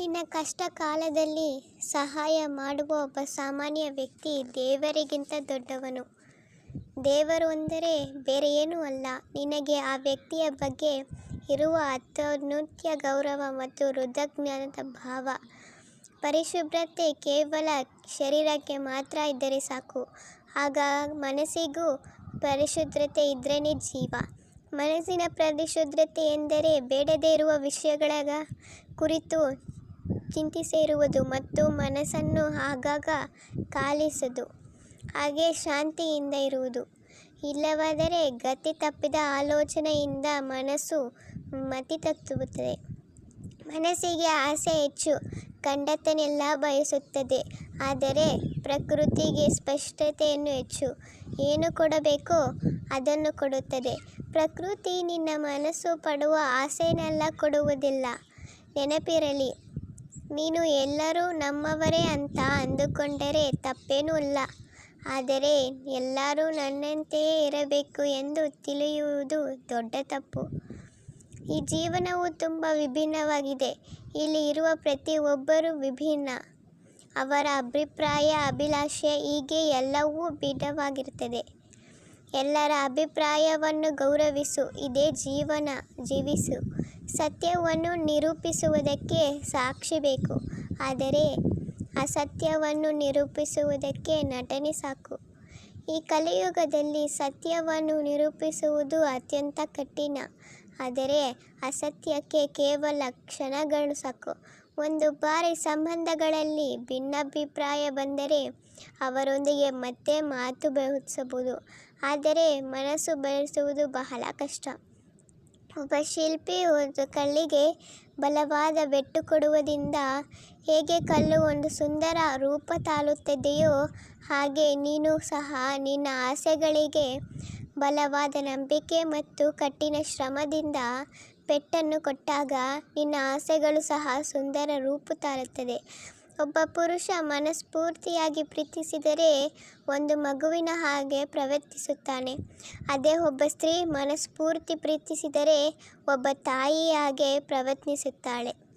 ನಿನ್ನ ಕಷ್ಟ ಕಾಲದಲ್ಲಿ ಸಹಾಯ ಮಾಡುವ ಒಬ್ಬ ಸಾಮಾನ್ಯ ವ್ಯಕ್ತಿ ದೇವರಿಗಿಂತ ದೊಡ್ಡವನು. ದೇವರು ಅಂದರೆ ಬೇರೆ ಏನೂ ಅಲ್ಲ. ನಿನಗೆ ಆ ವ್ಯಕ್ತಿಯ ಬಗ್ಗೆ ಇರುವ ಅತ್ಯುನ್ನತ ಗೌರವ ಮತ್ತು ಹೃದಜ್ಞಾನದ ಭಾವ. ಪರಿಶುಭ್ರತೆ ಕೇವಲ ಶರೀರಕ್ಕೆ ಮಾತ್ರ ಇದ್ದರೆ ಸಾಕು. ಆಗ ಮನಸ್ಸಿಗೂ ಪರಿಶುದ್ಧತೆ ಇದ್ರೇ ಜೀವ. ಮನಸ್ಸಿನ ಪರಿಶುದ್ಧತೆ ಎಂದರೆ ಬೇಡದೇ ಇರುವ ವಿಷಯಗಳ ಕುರಿತು ಚಿಂತಿಸದಿರುವುದು ಮತ್ತು ಮನಸ್ಸನ್ನು ಆಗಾಗ ಕಾಲಿಸುವುದು ಹಾಗೆ ಶಾಂತಿಯಿಂದ ಇರುವುದು. ಇಲ್ಲವಾದರೆ ಗತಿ ತಪ್ಪಿದ ಆಲೋಚನೆಯಿಂದ ಮನಸ್ಸು ಮತಿ ತಪ್ಪುತ್ತದೆ ಮನಸ್ಸಿಗೆ ಆಸೆ ಹೆಚ್ಚು, ಕಂಡತನೆಲ್ಲ ಬಯಸುತ್ತದೆ. ಆದರೆ ಪ್ರಕೃತಿಗೆ ಸ್ಪಷ್ಟತೆಯನ್ನು ಹೆಚ್ಚು. ಏನು ಕೊಡಬೇಕೋ ಅದನ್ನು ಕೊಡುತ್ತದೆ. ಪ್ರಕೃತಿ ನಿನ್ನ ಮನಸ್ಸು ಪಡುವ ಆಸೆಯನ್ನೆಲ್ಲ ಕೊಡುವುದಿಲ್ಲ. ನೆನಪಿರಲಿ. ನೀನು ಎಲ್ಲರೂ ನಮ್ಮವರೇ ಅಂತ ಅಂದುಕೊಂಡರೆ ತಪ್ಪೇನೂ ಇಲ್ಲ. ಆದರೆ ಎಲ್ಲರೂ ನನ್ನಂತೆಯೇ ಇರಬೇಕು ಎಂದು ತಿಳಿಯುವುದು ದೊಡ್ಡ ತಪ್ಪು. ಈ ಜೀವನವು ತುಂಬ ವಿಭಿನ್ನವಾಗಿದೆ. ಇಲ್ಲಿ ಇರುವ ಪ್ರತಿಯೊಬ್ಬರೂ ವಿಭಿನ್ನ. ಅವರ ಅಭಿಪ್ರಾಯ, ಅಭಿಲಾಷೆ ಹೀಗೆ ಎಲ್ಲವೂ ಭಿನ್ನವಾಗಿರುತ್ತದೆ. ಎಲ್ಲರ ಅಭಿಪ್ರಾಯವನ್ನು ಗೌರವಿಸು, ಇದೇ ಜೀವನ ಜೀವಿಸು. ಸತ್ಯವನ್ನು ನಿರೂಪಿಸುವುದಕ್ಕೆ ಸಾಕ್ಷಿ ಬೇಕು, ಆದರೆ ಅಸತ್ಯವನ್ನು ನಿರೂಪಿಸುವುದಕ್ಕೆ ನಟನೆ ಸಾಕು. ಈ ಕಲಿಯುಗದಲ್ಲಿ ಸತ್ಯವನ್ನು ನಿರೂಪಿಸುವುದು ಅತ್ಯಂತ ಕಠಿಣ, ಆದರೆ ಅಸತ್ಯಕ್ಕೆ ಕೇವಲ ಕ್ಷಣಗಳು ಸಾಕು. ಒಂದು ಬಾರಿ ಸಂಬಂಧಗಳಲ್ಲಿ ಭಿನ್ನಾಭಿಪ್ರಾಯ ಬಂದರೆ ಅವರೊಂದಿಗೆ ಮತ್ತೆ ಮಾತು ಬೆಳೆಸಬಹುದು. ಆದರೆ ಮನಸ್ಸು ಬೆಳೆಸುವುದು ಬಹಳ ಕಷ್ಟ. ಒಬ್ಬ ಶಿಲ್ಪಿ ಒಂದು ಕಲ್ಲಿಗೆ ಬಲವಾದ ಬೆಟ್ಟು ಕೊಡುವುದರಿಂದ ಹೇಗೆ ಕಲ್ಲು ಒಂದು ಸುಂದರ ರೂಪ ತಾಳುತ್ತದೆಯೋ ಹಾಗೆ ನೀನು ಸಹ ನಿನ್ನ ಆಸೆಗಳಿಗೆ ಬಲವಾದ ನಂಬಿಕೆ ಮತ್ತು ಕಠಿಣ ಶ್ರಮದಿಂದ ಪೆಟ್ಟನ್ನು ಕೊಟ್ಟಾಗ ನಿನ್ನ ಆಸೆಗಳು ಸಹ ಸುಂದರ ರೂಪು ತಾಳುತ್ತದೆ ಒಬ್ಬ ಪುರುಷ ಮನಸ್ಫೂರ್ತಿಯಾಗಿ ಪ್ರೀತಿಸಿದರೆ ಒಂದು ಮಗುವಿನ ಹಾಗೆ ಪ್ರವರ್ತಿಸುತ್ತಾನೆ. ಅದೇ ಒಬ್ಬ ಸ್ತ್ರೀ ಮನಸ್ಫೂರ್ತಿ ಪ್ರೀತಿಸಿದರೆ ಒಬ್ಬ ತಾಯಿಯಾಗೆ ಪ್ರವರ್ತಿಸುತ್ತಾಳೆ.